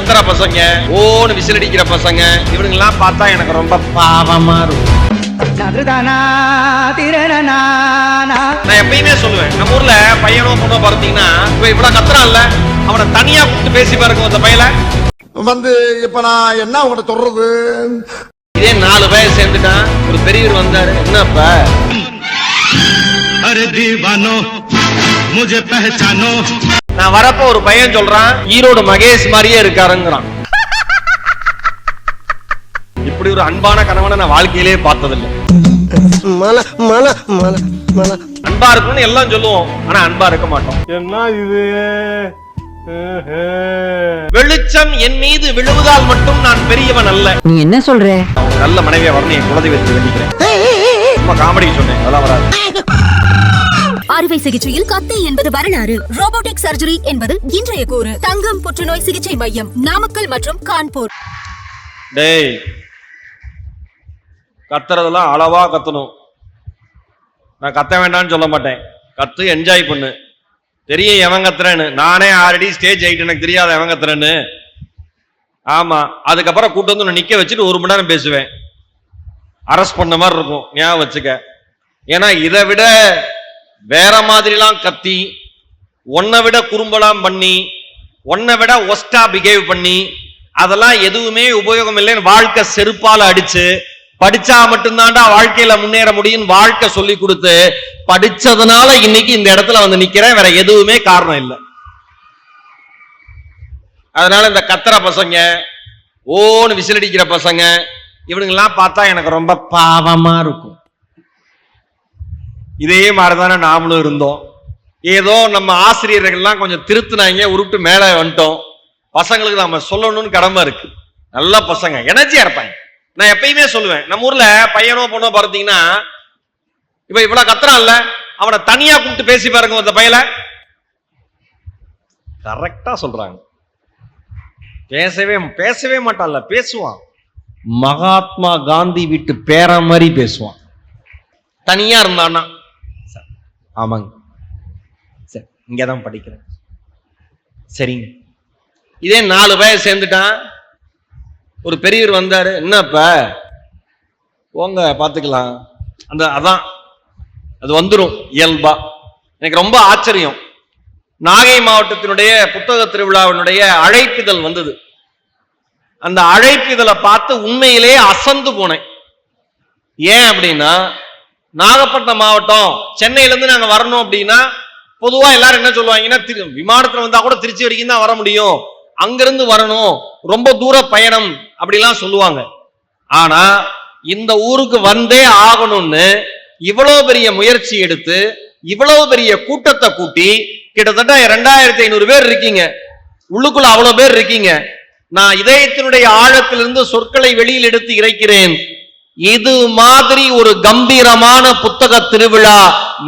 கத்துற பசங்க ஓன்னு விசில் அடிக்கிற பசங்க இவனுங்கெல்லாம் பார்த்தா எனக்கு ரொம்ப பாவமா இருக்கும் நதுதானா திரணனா நான் எப்பயுமே சொல்லுவேன் நம்ம ஊர்ல பையனோ பொண்ணோ பார்த்தீங்கன்னா இப்ப இவ்வளவு கத்துறான்ல அவனை தனியா கூப்பிட்டு பேசி பாருங்க அந்த பையல வந்து இப்ப நான் என்ன உங்கள்கிட்ட சொல்றது இதே நாலு பேர் சேர்ந்துட்டான் ஒரு பெரியவர் வந்தாரு என்னப்பா अरे दीवानो मुझे पहचानो நான் வரப்ப ஒரு பையன் சொல்றான் ஈரோடு மகேஷ் மாதிரியே இருக்காருங்கிறான். இப்படி ஒரு அன்பான கணவனை நான் வாழ்க்கையிலே பார்த்ததில்லை. அன்பா இருக்கணும்னு எல்லாம் சொல்லுவோம் ஆனா அன்பா இருக்க மாட்டோம். என்ன இது? வெளிச்சம் என் மீது விழுவதால் மட்டும் நான் பெரியவன் அல்ல. நீ என்ன சொல்ற? நல்ல மனைவியா வரணும் என் குலதெய்வத்தை வேண்டிக்கிறேன். சும்மா காமெடி சொன்னேன் அதெல்லாம் வராது. அறுவை சிகிச்சையில் கத்தி என்பது வரலாறு. ரோபோட்டிக் சர்ஜரி என்பது இன்றைய கூறு. தங்கம் புற்றுநோய் சிகிச்சை மையம் நாமக்கல் மற்றும் கான்பூர். டேய் கத்துறதெல்லாம் அளவா கத்தணும். நான் கத்த வேண்டாம்னு சொல்ல மாட்டேன். கத்து என்ஜாய் பண்ணு. தெரிய எவன் கத்துறேன்னு. நானே ஆல்ரெடி ஸ்டேஜ் ஆயிட்டு எனக்கு தெரியாத எவன் கத்துறேன்னு. ஆமா அதுக்கப்புறம் கூட்டு வந்து நிக்க வச்சுட்டு ஒரு மணி நேரம் பேசுவேன். அரெஸ்ட் பண்ண மாதிரி இருக்கும். ஞாபகம் வச்சுக்க. ஏன்னா இதை விட வேற மாதிரிலாம் கத்தி உன்னை விட குறும்பலாம் பண்ணி உன்னை விட ஒஸ்டா பிஹேவ் பண்ணி அதெல்லாம் எதுவுமே உபயோகம் இல்லைன்னு வாழ்க்கை செருப்பால அடிச்சு படிச்சா மட்டும்தான்டா வாழ்க்கையில முன்னேற முடியும் வாழ்க்கை சொல்லி கொடுத்து படிச்சதுனால இன்னைக்கு இந்த இடத்துல வந்து நிக்கிறேன். வேற எதுவுமே காரணம் இல்லை. அதனால இந்த கத்துற பசங்க ஓன்னு விசிலடிக்கிற பசங்க இவனுங்கெல்லாம் பார்த்தா எனக்கு ரொம்ப பாவமா இருக்கும். இதே மாதிரிதானே நாமளும் இருந்தோம். ஏதோ நம்ம ஆசிரியர்கள்லாம் கொஞ்சம் திருத்தினாங்க உருட்டு மேலே வந்துட்டோம். பசங்களுக்கு நம்ம சொல்லணும்னு கடமை இருக்கு. நல்ல பசங்க. எனர்ஜியா இருப்பாங்க. நான் எப்பயுமே சொல்லுவேன் நம்ம ஊர்ல பையனோ பொண்ணோ பார்த்தீங்கன்னா இப்ப இவ்வளவு கத்துறான்ல அவனை தனியா கூப்பிட்டு பேசி பாருங்க அந்த பையல கரெக்டா சொல்றாங்க. பேசவே பேசவே மாட்டான்ல பேசுவான். மகாத்மா காந்தி வீட்டு பேர மாதிரி பேசுவான். தனியா இருந்தான்னா ஆமாங்க. சரி இங்கே தான் படிக்கிறேன். சரிங்க. இதே நாலு பேர் சேர்ந்துட்டான். ஒரு பெரியவர் வந்தார். என்னப்பா? போங்க பார்த்துக்கலாம். அந்த அதான். அது வந்துடும் இயல்பா. எனக்கு ரொம்ப ஆச்சரியம். நாகை மாவட்டத்தினுடைய புத்தக திருவிழாவினுடைய அழைப்பிதழ் வந்தது. அந்த அழைப்பிதழை பார்த்து உண்மையிலே அசந்து போனேன். ஏன் அப்படின்னா நாகப்பட்டினம் மாவட்டம் சென்னையில இருந்து நாங்க வரணும் அப்படின்னா பொதுவா எல்லாரும் என்ன சொல்லுவாங்கன்னா திரு விமானத்துல வந்தா கூட திருச்சி வரைக்கும் தான் வர முடியும். அங்கிருந்து வரணும். ரொம்ப தூர பயணம் அப்படிலாம் சொல்லுவாங்க. ஆனா இந்த ஊருக்கு வந்தே ஆகணும்னு இவ்வளவு பெரிய முயற்சி எடுத்து இவ்வளவு பெரிய கூட்டத்தை கூட்டி கிட்டத்தட்ட ரெண்டாயிரத்தி ஐநூறு பேர் இருக்கீங்க. உள்ளுக்குள்ள அவ்வளவு பேர் இருக்கீங்க. நான் இதயத்தினுடைய ஆழத்திலிருந்து சொற்களை வெளியில் எடுத்து இறைக்கிறேன். இது மாதிரி ஒரு கம்பீரமான புத்தக திருவிழா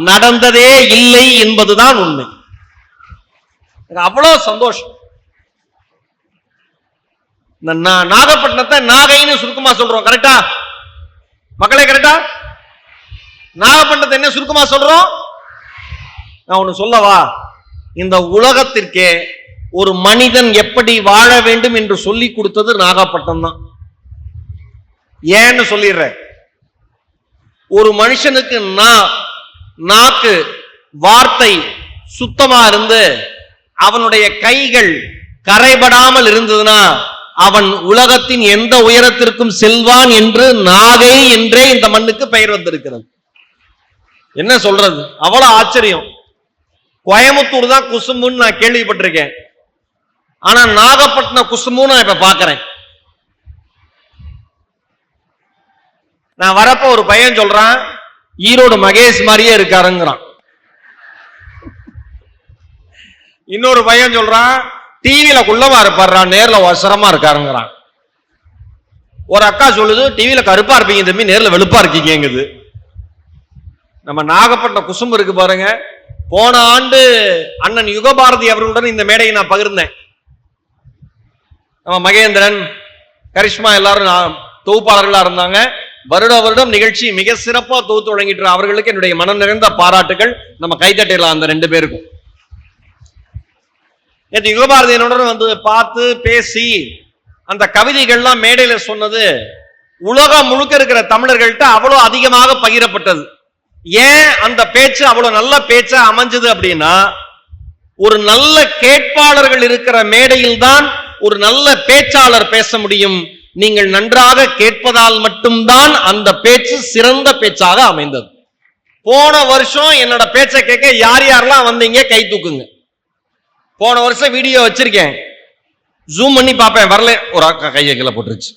நடந்ததே இல்லை என்பதுதான் உண்மை. அவ்வளவு சந்தோஷம். இந்த நாகப்பட்டினத்தை நாகைன்னு சுருக்கமா சொல்றோம் கரெக்டா மக்களே கரெக்டா நாகப்பட்டினத்தை என்ன சுருக்கமா சொல்றோம்? நான் ஒண்ணு சொல்லவா? இந்த உலகத்திற்கே ஒரு மனிதன் எப்படி வாழ வேண்டும் என்று சொல்லி கொடுத்தது நாகப்பட்டினம் தான் ஏன்னு சொல்லிடுறேன். ஒரு மனுஷனுக்கு நா நாக்கு வார்த்தை சுத்தமா இருந்து அவனுடைய கைகள் கரைபடாமல் இருந்ததுன்னா அவன் உலகத்தின் எந்த உயரத்திற்கும் செல்வான் என்று நாகை என்றே இந்த மண்ணுக்கு பெயர் வந்திருக்கிறது. என்ன சொல்றது? அவ்வளவு ஆச்சரியம். கோயம்புத்தூர் தான் குசும்புன்னு நான் கேள்விப்பட்டிருக்கேன். ஆனா நாகப்பட்டினம் குசும்புன்னு நான் இப்ப பாக்குறேன் நான் வரப்ப ஒரு பையன் சொல்றான் ஈரோடு மகேஷ் மாதிரியே இருக்காருங்கிறான். இன்னொரு பையன் சொல்றான் டிவியில குள்ளமா இருப்பாருறான் நேர்ல ஒசரமா இருக்காருங்கிறான். ஒரு அக்கா சொல்லுது டிவியில கருப்பா இருப்பீங்க தம்பி நேர்ல வெளுப்பா இருக்கீங்கங்குது. நம்ம நாகப்பட்டினம் குசும்பு இருக்கு பாருங்க. போன ஆண்டு அண்ணன் யுகபாரதி அவர்களுடன் இந்த மேடையை நான் பகிர்ந்தேன். நம்ம மகேந்திரன் கரிஷ்மா எல்லாரும் நான் தொகுப்பாளர்களா இருந்தாங்க. வருட வருடம் நிகழ்ச்சி மிக சிறப்பா தொகுத்து வழங்கிட்டு அவர்களுக்கு என்னுடைய மனம் நிறைந்த பாராட்டுகள். நம்ம கைத்தட்டிடலாம் அந்த ரெண்டு பேருக்கும். நேற்று யுகபாரதியனுடன் வந்து பார்த்து பேசி அந்த கவிதைகள்லாம் மேடையில சொன்னது உலகம் முழுக்க இருக்கிற தமிழர்கள்ட்ட அவ்வளவு அதிகமாக பகிரப்பட்டது. ஏன் அந்த பேச்சு அவ்வளவு நல்ல பேச்சா அமைஞ்சது அப்படின்னா ஒரு நல்ல கேட்பாளர்கள் இருக்கிற மேடையில் தான் ஒரு நல்ல பேச்சாளர் பேச முடியும். நீங்கள் நன்றாக கேட்பதால் மட்டும்தான் அந்த பேச்சு சிறந்த பேச்சாக அமைந்தது. போன வருஷம் என்னோட பேச்சை கேட்க யார் யாரெல்லாம் வந்தீங்க கை தூக்குங்க. போன வருஷம் வீடியோ வச்சிருக்கேன். ஜூம் பண்ணி பார்ப்பேன் வரல ஒரு அக்கா கையை கீழே போட்டுருச்சு.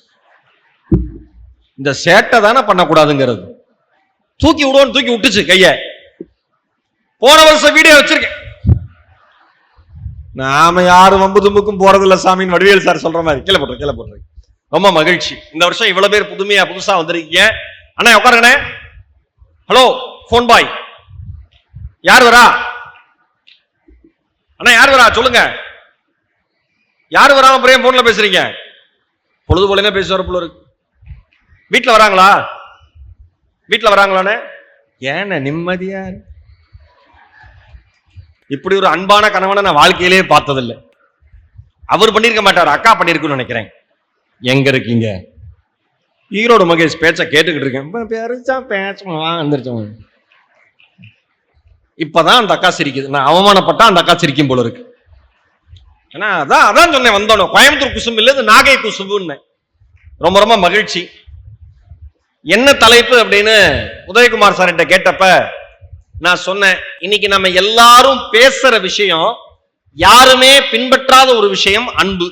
இந்த சேட்டை தானே பண்ணக்கூடாதுங்கிறது. தூக்கி விடுவோன்னு தூக்கி விட்டுச்சு கைய. போன வருஷம் வீடியோ வச்சிருக்கேன். நாம யாரும் வம்பு தும்புக்கும் போறதில்ல சாமின்னு வடிவேல் சார் சொல்ற மாதிரி. கீழே போட்டுரு கீழே போட்டுரு. ரொம்ப மகிழ்ச்சி. இந்த வருஷம் இவ்வளவு பேர் புதுமையா புதுசா வந்திருக்கீங்க. அண்ணா உட்காருங்கண்ணே. ஹலோ போன் பாய் யார் வரா? அண்ணா யார் வரா? சொல்லுங்க. யார் வராம அப்புறம் போன்ல பேசுறீங்க? பொழுது போல பேசுவார் போல இருக்கு. வீட்டுல வராங்களா? வீட்டுல வராங்களாண்ணே ஏண்ணே நிம்மதியா இப்படி ஒரு அன்பான கணவனை நான் வாழ்க்கையிலேயே பார்த்ததில்லை. அவர் பண்ணியிருக்க மாட்டார் அக்கா பண்ணியிருக்குன்னு நினைக்கிறேன். எங்க இருக்கீங்க? ஈரோடு மகேஷ் பேச்ச கேட்டுக்கிட்டு இருக்கேன். இப்ப பெருசா பேசுவான் வந்துருச்சவன் இப்பதான் அந்த அக்கா சிரிக்குது. நான் அவமானப்பட்டா அந்த அக்கா சிரிக்கும் போல இருக்கு. ஏன்னா அதான் அதான் சொன்னேன் வந்தோம் கோயம்புத்தூர் குசும்பு இல்ல நாகை குசும்புன்னு. ரொம்ப ரொம்ப மகிழ்ச்சி. என்ன தலைப்பு அப்படின்னு உதயகுமார் சார் கிட்ட கேட்டப்ப நான் சொன்னேன் இன்னைக்கு நம்ம எல்லாரும் பேசுற விஷயம் யாருமே பின்பற்றாத ஒரு விஷயம் அன்பு.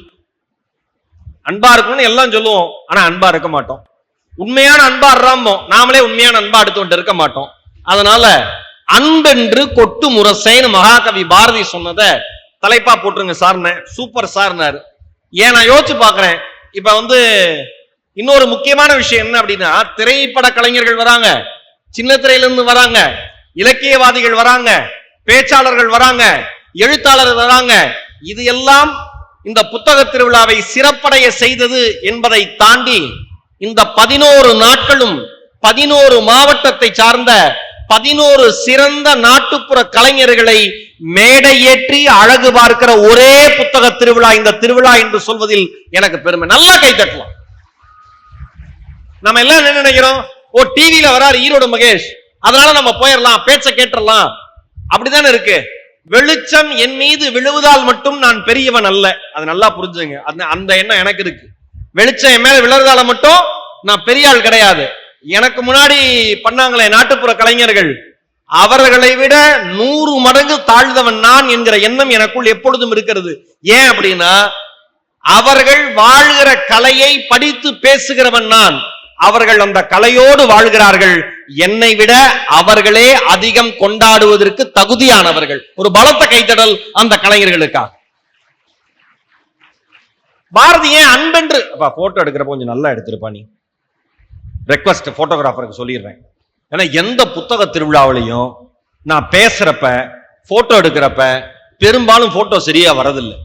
அன்பா இருக்கணும்னு எல்லாம் சொல்லுவோம் ஆனா அன்பா இருக்க மாட்டோம். உண்மையான அன்பா இருறாமோ நாமளே உண்மையான அன்பா அடுத்து இருக்க மாட்டோம். அதனால அன்பென்று கொட்டு முரசைன்னு மகாகவி பாரதி சொன்னதை தலைப்பா போட்டுருங்க சார்ன சூப்பர் சார்னாரு ஏன் நான் யோசிச்சு பாக்குறேன் இப்ப வந்து இன்னொரு முக்கியமான விஷயம் என்ன அப்படின்னா திரைப்பட கலைஞர்கள் வராங்க சின்ன திரையில இருந்து வராங்க இலக்கியவாதிகள் வராங்க பேச்சாளர்கள் வராங்க எழுத்தாளர் வராங்க இது எல்லாம் இந்த புத்தக திருவிழாவை சிறப்படைய செய்தது என்பதை தாண்டி இந்த பதினோரு நாட்களும் பதினோரு மாவட்டத்தை சார்ந்த பதினோரு சிறந்த நாட்டுப்புற கலைஞர்களை மேடையேற்றி அழகு பார்க்கிற ஒரே புத்தக திருவிழா இந்த திருவிழா என்று சொல்வதில் எனக்கு பெருமை. நல்லா கை தட்டலாம் நம்ம எல்லாம் என்ன நினைக்கிறோம்? ஓ டிவியில வராரு ஈரோடு மகேஷ். அதனால நம்ம போயிடலாம் பேச்ச கேட்டுடலாம். அப்படிதானே இருக்கு? வெளிச்சம் என் மீது விழுவதால் மட்டும் நான் பெரியவன் அல்ல. அது நல்லா புரிஞ்சுங்க. அந்த அந்த எண்ணம் எனக்கு இருக்கு. வெளிச்சம் என் மேல விழுறதால மட்டும் நான் பெரிய ஆள் கிடையாது. எனக்கு முன்னாடி பண்ணாங்களே நாட்டுப்புற கலைஞர்கள். அவர்களை விட நூறு மடங்கு தாழ்ந்தவன் நான் என்கிற எண்ணம் எனக்குள் எப்பொழுதும் இருக்கிறது. ஏன் அப்படின்னா அவர்கள் வாழ்கிற கலையை படித்து பேசுகிறவன் நான். அவர்கள் அந்த கலையோடு வாழ்கிறார்கள். என்னை விட அவர்களே அதிகம் கொண்டாடுவதற்கு தகுதியானவர்கள். ஒரு பலத்த கைத்தடல் அந்த கலைஞர்களுக்காக. பாரதி ஏன் அன்பென்று அப்பா போட்டோ எடுக்கிறப்ப கொஞ்சம் நல்லா எடுத்திருப்பா நீ. ரெக்வஸ்ட் போட்டோகிராஃபருக்கு சொல்லிடுறேன். ஏன்னா எந்த புத்தக திருவிழாவிலையும் நான் பேசுறப்ப போட்டோ எடுக்கிறப்ப பெரும்பாலும் போட்டோ சரியா வரதில்லை.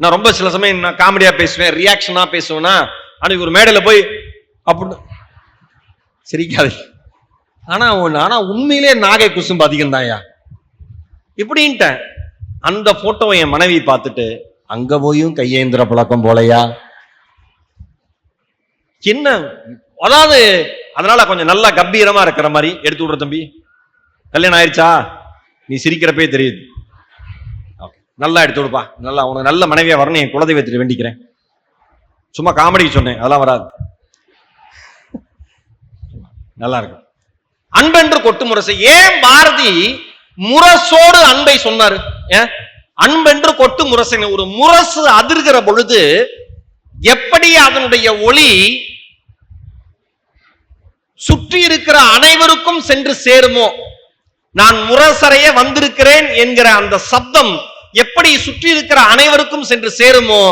நான் ரொம்ப சில சமயம் நான் காமெடியா பேசுவேன் ரியாக்ஷனா பேசுவேன்னா அன்னைக்கு ஒரு மேடையில போய் அப்படின்னு. சிரிக்காது ஆனா ஒண்ணு ஆனா உண்மையிலே நாகை குசும்பு அதிகம் தான்யா இப்படின்ட்டேன். அந்த போட்டோவை என் மனைவி பார்த்துட்டு அங்க போயும் கையேந்திர பழக்கம் போலையா? என்ன அதாவது அதனால கொஞ்சம் நல்லா கம்பீரமா இருக்கிற மாதிரி எடுத்து விடுற தம்பி. கல்யாணம் ஆயிடுச்சா நீ சிரிக்கிறப்பே தெரியுது. நல்லா எடுத்து விடுப்பா. நல்லா உனக்கு நல்ல மனைவியா வரணும் என் குலதெய்வத்திட்டு வேண்டிக்கிறேன். சும்மா காமெடிக்கு சொன்னேன். அதெல்லாம் வராது. நல்லா இருக்கும் அன்பென்று கொட்டு முரசு. ஏன் பாரதி முரசோடு அன்பை சொன்னாரு? அன்பென்று கொட்டு முரசை. ஒரு முரசு அதிர்கிற பொழுது எப்படி அதனுடைய ஒளி சுற்றி இருக்கிற அனைவருக்கும் சென்று சேருமோ? நான் முரசறைய வந்திருக்கிறேன் என்கிற அந்த சப்தம் எப்படி சுற்றி இருக்கிற அனைவருக்கும் சென்று சேருமோ?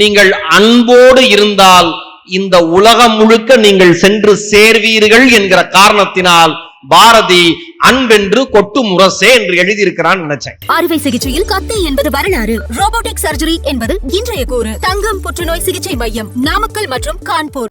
நீங்கள் அன்போடு இருந்தால் இந்த உலகம் முழுக்க நீங்கள் சென்று சேர்வீர்கள் என்கிற காரணத்தினால் பாரதி அன்பென்று கொட்டு முரசே என்று எழுதியிருக்கிறான் நினைச்சேன். அறுவை சிகிச்சையில் கத்தை என்பது வரலாறு. ரோபோட்டிக் சர்ஜரி என்பது இன்றைய கூறு. தங்கம் புற்றுநோய் சிகிச்சை மையம் நாமக்கல் மற்றும் கான்பூர்.